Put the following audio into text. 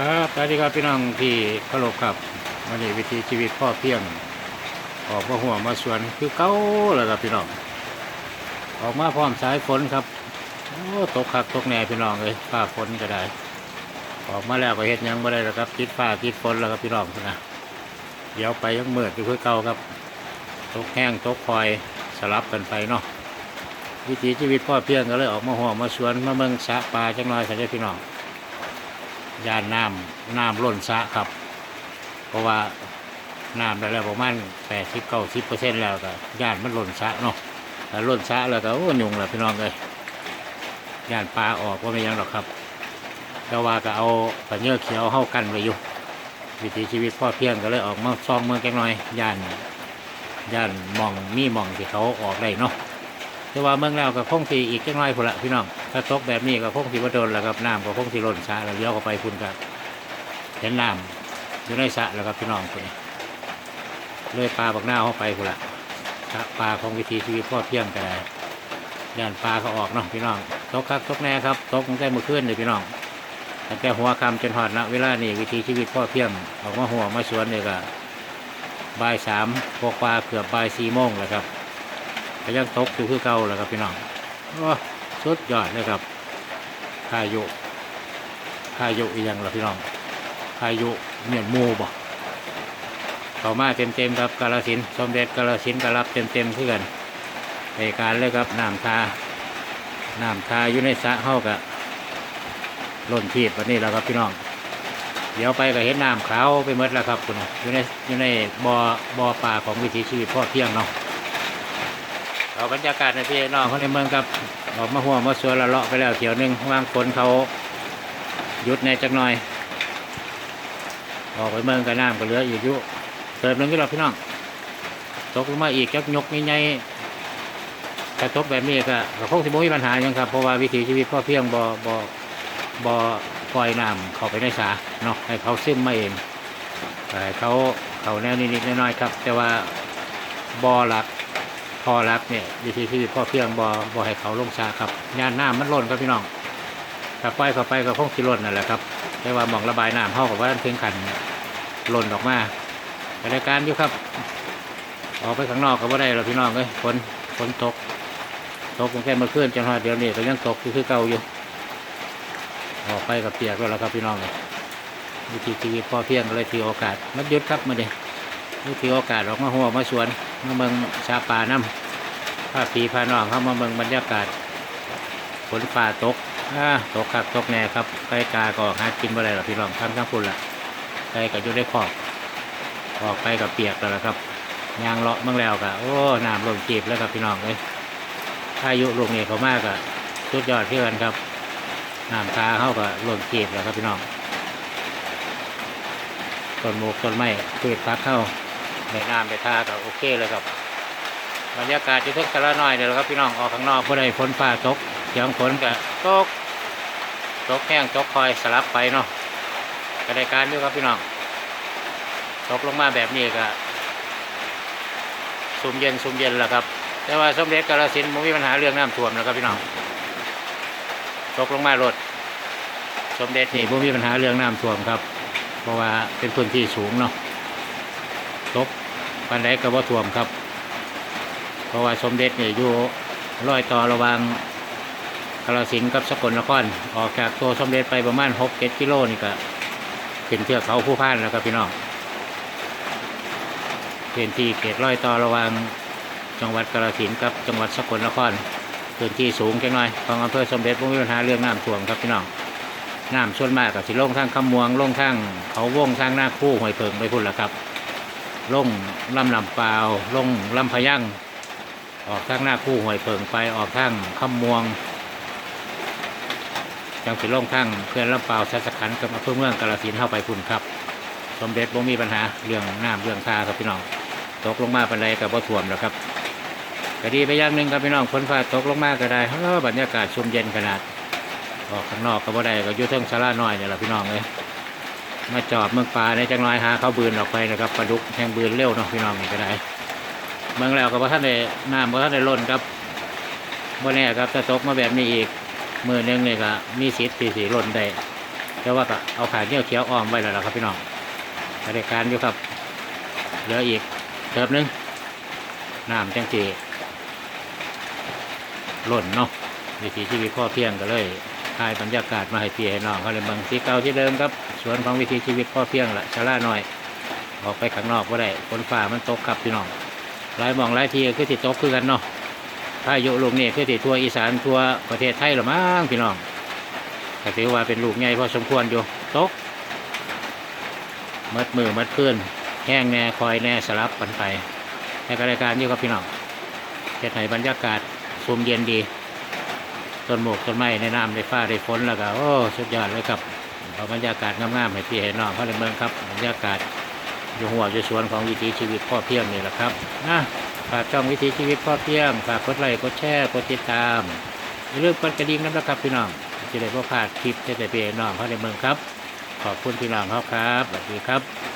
ครับสวัสดีครับพี่น้องที่เคารพครับวันนี้วิธีชีวิตพ่อเพียง ออกมาหัวมาสวนคือเก้าแล้วครับพี่น้อง ออกมาพร้อมสายฝนครับโอ้ตกคักตกแหน่พี่น้องเลยฟ้าฝนก็ได้ ออกมาแล้วก็เฮ็ดยังไม่ได้แล้วครับติดฟ้าติดฝนแล้วครับพี่น้องนะเดี๋ยวไปยังเมืดอยู่คือเก่าครับ ตกแห้งตกคอยสลับกันไปเนาะวิถีชีวิตพ่อเพียงก็เลยออกมาหัวมาสวนมาเมืองสะปลาจังน้อยสันเด้อพี่น้อง ย่านน้ำน้ำล้นสะครับ เพราะว่าน้ำได้แล้วประมาณแปดสิบเก้าสิบเปอร์เซ็นต์แล้วก็ย่านมันล้นสะเนาะแต่ล้นสะแล้วก็โอ้ยุงเลยพี่น้องเลยย่านปลาออกว่าไม่ยังหรอกครับแต่ว่าก็เอาปัญเนื้อเขียวเข้ากันไว้อยู่วิถีชีวิตพ่อเพียงก็เลยออกมาซองเมืองแกงน้อยย่านย่านหมองมีหมองที่เขาออกได้เนาะ แต่ว่าเมืองแล้วก็คงสีอีกจังน้อยพุ่นละพี่น้องถ้าตกแบบนี้ก็คงสีว่าโดนแล้วครับน้ำก็คงสีล้นสระแล้วเลี้ยวเข้าไปพุ่นครับเห็นน้ำอยู่ในสระแล้วครับพี่น้องคนนี้เลยปลาบักหน้าเข้าไปพุ่นละปลาของวิถีชีวิตพ่อเพียงก็ได้ย่านปลาเขาออกเนาะพี่น้องตกครับตกแน่ครับตกตั้งแต่เมื่อคืนเลยพี่น้องตั้งแต่หัวคำจนหอดนะเวลานี่วิถีชีวิตพ่อเพียงออกมาหัวมาสวนเนี่ยก็บ่ายสามพวกปลาเกือบบ่ายสี่โมงแล้วครับ ก็ยังตกอยู่คือเก่าแล้วครับพี่น้องโอ้สุดยอดเลยครับพายุพายุอีกอย่างละพี่น้องพายุเหมียนหมูบ่เข้ามาเต็มเต็มๆครับกาลสินสมเด็จกาลสินธุ์ก็รับเต็มเต็มๆเพื่อนในการเลยครับน้ำทาน้ำทาอยู่ในสระเฮากะล้นทีบวันนี้แล้วครับพี่น้อง เดี๋ยวไปก็เห็นน้ำขาวไปหมดแล้วครับคุณอยู่ในอยู่ในบ่อบ่อปลาของวิถีชีวิตพ่อเพียงเนาะ เอาบรรยากาศในพี่น้องเขาในเมืองครับออกมาหัวมาสวนละเลาะไปแล้วเที่ยวหนึงวางฝนเขาหยุดในจักหน่อย ออกไปเมืองกับน้ำก็เหลืออยู่ยุเติมหนึงก็เราพี่น้องตกลงมาอีกจักยกใหญ่ๆกระทบแบบนี้ก็คงสิบ่มีปัญหาหยังครับเพราะว่าวิถีชีวิตพ่อเพียงบ่บ่บ่ปล่อยน้ำเขาไปในสาเนาะให้เขาซึมมาเองแต่เขาเขาแนวนิดๆน้อยๆครับ แต่ว่าบ่อหลัก พอหลักเนี่ยวิถีชีวิตพ่อเพียงบ่บ่ให้เขาลงสาครับยานน้ำมันล้นครับพี่น้องถ้าปล่อยเข้าไปก็คงสิล้นนั่นแหละครับแต่ว่าหมองระบายน้ำเข้ากับว่าถึงขันล่นออกมาแต่ในการอยู่ครับ ออกไปข้างนอกก็บ่ได้หรอกพี่น้องเอ้ยฝนฝนตก ตกแค่มาเมื่อนจนฮอดเดี๋ยวนี้ก็ยังตกคือเก่าอยู่ออกไปกับเปียกแล้วครับพี่น้องวิธีชีวิตพอเพียงเลยถือโอกาสมันยุดครับมาเด็ นี่ถือโอกาสออกมาหัวมาสวนมาเมืองชาป่าน้ำผ้าปีผ้านองเข้ามาเมืองบรรยากาศฝนฟ้าตกอ่าตกคักตกแน่ครับไก่กาก็หากินบ่ได้หรอพี่น้องทั้งทั้งพุ่นละไก่ก็อยู่ได้ขอบออกไปกับเปียกแล้วล่ะครับยางเลาะเมืองแล้วกะโอ้น้ำลงจีบแล้วครับพี่น้องเลยพายุลูกนี้เขามากอะสุดยอดเพื่อนครับน้ำตาเข้ากับหล่นเก็บแล้วครับพี่น้องต้นโมกต้นไม้พืชพักเข้า ในน้ำในทาก็โอเคเลยครับ บรรยากาศจะทึกสะละน้อยเดี๋ยวครับพี่น้องออกข้างนอกเพื่อได้ฝนฟ้าตกเสียงฝนก็ตกตกแห้งตกคอยสลับไปเนาะก็ได้การด้วยครับพี่น้องตกลงมาแบบนี้ก็ซุ่มเย็นซุ่มเย็นแล้วครับ แต่ว่าสมเด็จกาลสินธุ์ไม่มีปัญหาเรื่องน้ำท่วมนะครับพี่น้องตกลงมารถสมเด็จนี่ผมมีปัญหาเรื่องน้ำท่วมครับ เพราะว่าเป็นพื้นที่สูงเนาะตก ปันไดก็บ่ท่วมครับ เพราะว่าสมเด็จนี่ยอยู่รอยต่อระหว่างกาฬสินธุ์กับสกลนครออกจากตัวสมเด็จไปประมาณหกเจ็ดกิโลนี่ก็ขึ้นเทือกเขาผู้พานแล้วครับพี่น้องเป็นที่เขตร้อยต่อระหว่างจังหวัดกาฬสินธุ์กับจังหวัดสกลนครพื้นที่สูงจังหน่อยของอำเภอสมเด็จบ่มีปัญหาเรื่องน้ำท่วมครับพี่น้องน้ำส่วนมากกับสิลงทางคำมวงลงทางเขาวงทางหน้าคู่หอยเพิงไปพุ่นละครับ ลงลำลำเปล่าลงลำพยั่งออกทางหน้าคู่หอยเพิงไปออกทางคำมวงจังสิลงทางเพื่อนลำเปล่าสัสขันกับอำเภอเมืองกาฬสินเข้าไปพุ่นครับ สมเด็จบ่มีปัญหาเรื่องน้ำเรื่องทาครับพี่น้องตกลงมาปันใดกับบ่ท่วมแล้วครับก็ดีไปอย่างหนึ่งครับพี่น้องฝนฟ้าตกลงมาก็ได้เฮ้อบรรยากาศชุ่มเย็นขนาดออกข้างนอกก็บ่ได้ก็อยู่เทิงศาลาน้อยเนี่ยแหละพี่น้องเลย มาจอบเมืองปลาในจังน้อยหาเขาบืนออกไปนะครับปลาดุกแห่งบืนเร็วเนาะพี่น้องนี่ก็ได้เมืองแล้วก็บ่ท่านได้น้ำบ่ท่านได้ล้นครับบ่แน่ครับถ้าตกมาแบบนี้อีกมือหนึงเนี่ยก็มีสิทธิ์ที่สิล้นได้แต่ว่าก็เอาขาเงี้ยวเขียวอ้อมไว้แล้วล่ะครับพี่น้องบริการอยู่ครับเหลืออีกเติมหนึงน้ำจังสีล่นเนาะวิถีชีวิตพ่อเพียงก็เลย ถ่ายบรรยากาศมาให้พี่ให้น้องเขาเลยเมืองสีเก่าที่เดิมครับสวนของวิถีชีวิตพ่อเพียงละชะล่าหน่อย ออกไปข้างนอกก็ได้ฝนฟ้ามันตกครับพี่น้องหลายมองหลายทีคือติดตกคือกันเนาะพายุลูกนี่คือติดทั่วอีสานทั่วประเทศไทยหรือมั้งพี่น้องก็ถือว่าเป็นลูกใหญ่พอสมควรอยู่ตกมัดมือมัดขึ้นแห้งแน่คอยแน่สลับกันไปในการายการอยู่กับพี่น้องเฮ็ดให้บรรยากาศซุมเย็นดี ต้นหมกต้นไม้ในน้ำในฟ้าในฝนแล้วก็โอ้สุดยอดเลยครับเอาบรรยากาศงามๆให้พี่ให้น้องเขาในเมืองครับบรรยากาศอยู่หัวอยู่สวนของวิถีชีวิตพ่อเพียงนี่แหละครับนะฝากช่องวิถีชีวิตพ่อเพียงฝากกดไลค์กดแชร์กดติดตามอย่าลืมกดกระดิ่งนะครับพี่น้องจะได้พ่พลาดคลิปจะได้ไปน้องเขาในเมืองครับ ขอบคุณพี่น้องเขาครับสวัสดีครับ